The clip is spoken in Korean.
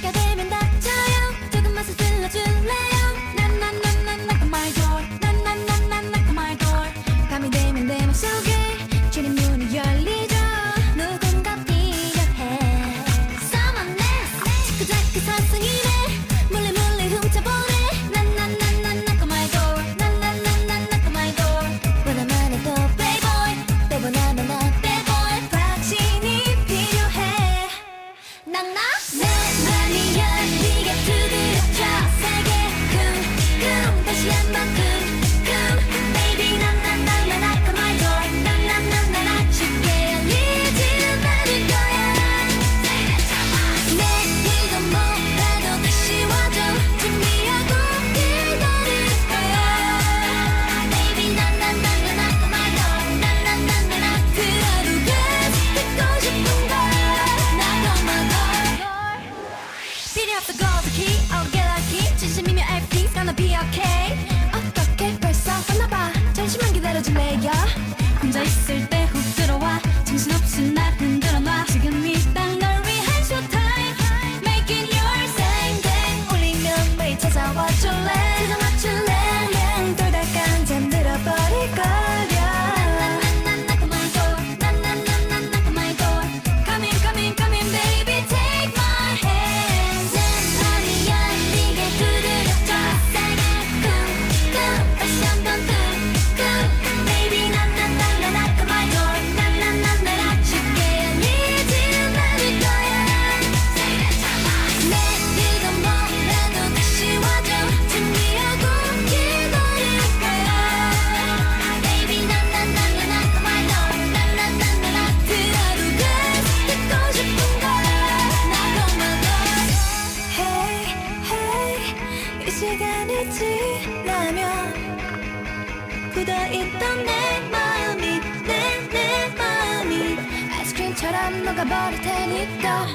が出目 설레여 혼자 있을 때 훅 들어와. 정신없이 날 흔들어 놔. 지금 이땅널 위한 Make it your same day. 울리면 매일 찾아와 줄래? 시간이 지나면 굳어있던 내 마음이 내 내 마음이 아이스크림처럼 녹아버릴 테니까.